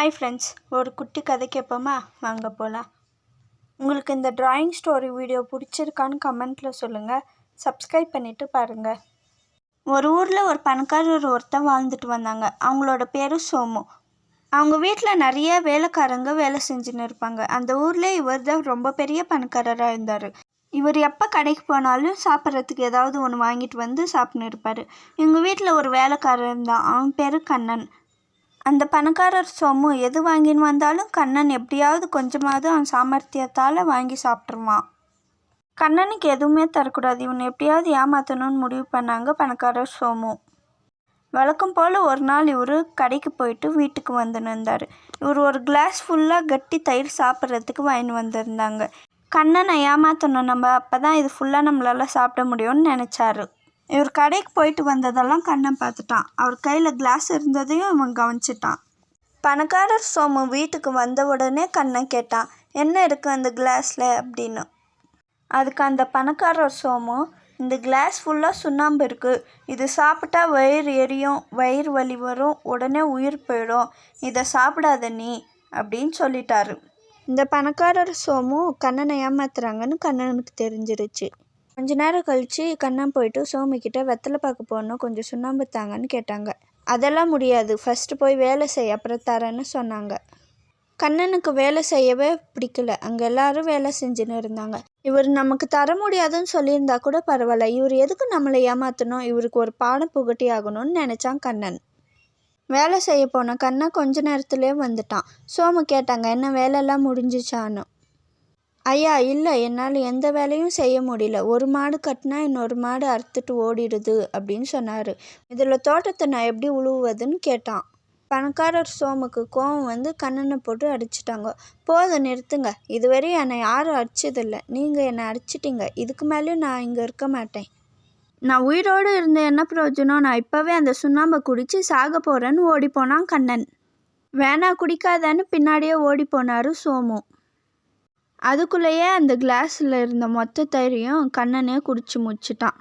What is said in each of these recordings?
Hi friends ஒரு குட்டி கதை கேட்போமா வாங்க போகலாம் உங்களுக்கு இந்த ட்ராயிங் ஸ்டோரி வீடியோ பிடிச்சிருக்கான்னு கமெண்ட்டில் சொல்லுங்கள் சப்ஸ்கிரைப் பண்ணிவிட்டு பாருங்கள் ஒரு ஊரில் ஒரு பணக்காரர் ஒருத்தன் வாழ்ந்துட்டு வந்தாங்க. அவங்களோட பேர் சோமு. அவங்க வீட்டில் நிறைய வேலைக்காரங்க வேலை செஞ்சுன்னு இருப்பாங்க. அந்த ஊரில் இவர் தான் ரொம்ப பெரிய பணக்காரராக இருந்தார். இவர் எப்போ கடைக்கு போனாலும் சாப்பிட்றதுக்கு ஏதாவது ஒன்று வாங்கிட்டு வந்து சாப்பிட்னு இருப்பார். எங்கள் வீட்டில் ஒரு வேலைக்காரர் இருந்தான். அவன் பேர் கண்ணன். அந்த பணக்காரர் சோமு எது வாங்கின்னு வந்தாலும் கண்ணன் எப்படியாவது கொஞ்சமாவது அவன் சாமர்த்தியத்தால் வாங்கி சாப்பிட்ருவான் கண்ணனுக்கு எதுவுமே தரக்கூடாது. இவனை எப்படியாவது ஏமாற்றணும்னு முடிவு பண்ணாங்க பணக்காரர் சோமு. வழக்கம் போல் ஒரு நாள் இவர் கடைக்கு போயிட்டு வீட்டுக்கு வந்துன்னு இருந்தார். இவர் ஒரு கிளாஸ் ஃபுல்லாக கட்டி தயிர் சாப்பிட்றதுக்கு வாங்கின்னு வந்திருந்தாங்க. கண்ணனை ஏமாற்றணும் நம்ம அப்போ தான் இது ஃபுல்லாக நம்மளால் சாப்பிட முடியும்னு நினச்சாரு. இவர் கடைக்கு போயிட்டு வந்ததெல்லாம் கண்ணன் பார்த்துட்டான். அவர் கையில் கிளாஸ் இருந்ததையும் அவன் கவனிச்சிட்டான். பணக்காரர் சோமு வீட்டுக்கு வந்த உடனே கண்ணன் கேட்டான் என்ன இருக்குது அந்த கிளாஸில் அப்படின்னு. அதுக்கு அந்த பணக்காரர் சோமு இந்த கிளாஸ் ஃபுல்லாக சுண்ணாம்பு இருக்குது இது சாப்பிட்டா வயிறு எரியும் வயிறு வலி வரும் உடனே உயிர் போயிடும். இதை சாப்பிடாத நீ அப்படின்னு சொல்லிட்டாரு. இந்த பணக்காரர் சோமு கண்ணனை ஏமாத்துறாங்கன்னு கண்ணனுக்கு தெரிஞ்சிருச்சு. கொஞ்ச நேரம் கழித்து கண்ணன் போயிட்டு சோமிக்கிட்ட வெத்தலை பார்க்க போகணும் கொஞ்சம் சுண்ணாம்பு தாங்கன்னு கேட்டாங்க. அதெல்லாம் முடியாது. ஃபஸ்ட்டு போய் வேலை செய் அப்புறம் தரேன்னு சொன்னாங்க. கண்ணனுக்கு வேலை செய்யவே பிடிக்கல. அங்கே எல்லாரும் வேலை செஞ்சுன்னு இருந்தாங்க. இவர் நமக்கு தர முடியாதுன்னு சொல்லியிருந்தா கூட பரவாயில்ல. இவர் எதுக்கு நம்மளை ஏமாற்றணும் இவருக்கு ஒரு பாடம் புகட்டி ஆகணும்னு நினச்சான் கண்ணன். வேலை செய்ய போன கண்ணன் கொஞ்ச நேரத்துலேயே வந்துட்டான். சோமு கேட்டாங்க என்ன வேலையெல்லாம் முடிஞ்சிச்சான்னு? ஐயா இல்லை. என்னால் எந்த வேலையும் செய்ய முடியல. ஒரு மாடு கட்டினா இன்னொரு மாடு அறுத்துட்டு ஓடிடுது அப்படின்னு சொன்னார். இதில் தோட்டத்தை நான் எப்படி உழுவுவதுன்னு கேட்டான். பணக்காரர் சோமுக்கு கோவம் வந்து கண்ணனை போட்டு அடிச்சிட்டாங்க. போதும் நிறுத்துங்க. இதுவரை என்னை யாரும் அடிச்சதில்லை. நீங்கள் என்னை அடிச்சிட்டிங்க. இதுக்கு மேலேயும் நான் இங்கே இருக்க மாட்டேன். நான் உயிரோடு இருந்த என்ன பிரயோஜனம்? நான் இப்போவே அந்த சுண்ணாம்பை குடித்து சாக போகிறேன்னு ஓடிப்போனான் கண்ணன். வேணா குடிக்காதன்னு பின்னாடியே ஓடி போனார் சோமு. அதுக்குள்ளேயே அந்த கிளாஸில் இருந்த மொத்த தயிரையும் கண்ணனே குடிச்சு முடிச்சிட்டான்.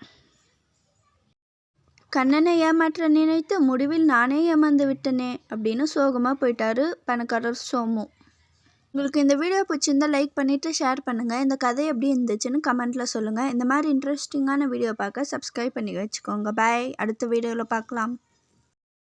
கண்ணனை ஏமாற்ற நினைத்து முடிவில் நானே ஏமாந்து விட்டனே அப்படின்னு சோகமாக போயிட்டாரு பணக்காரர் சோமு. உங்களுக்கு இந்த வீடியோ பிடிச்சிருந்தா லைக் பண்ணிவிட்டு ஷேர் பண்ணுங்கள் இந்த கதை எப்படி இருந்துச்சுன்னு கமெண்ட்டில் சொல்லுங்கள் இந்த மாதிரி இன்ட்ரெஸ்டிங்கான வீடியோ பார்க்க சப்ஸ்கிரைப் பண்ணி வச்சுக்கோங்க. பாய் அடுத்த வீடியோவில் பார்க்கலாம்.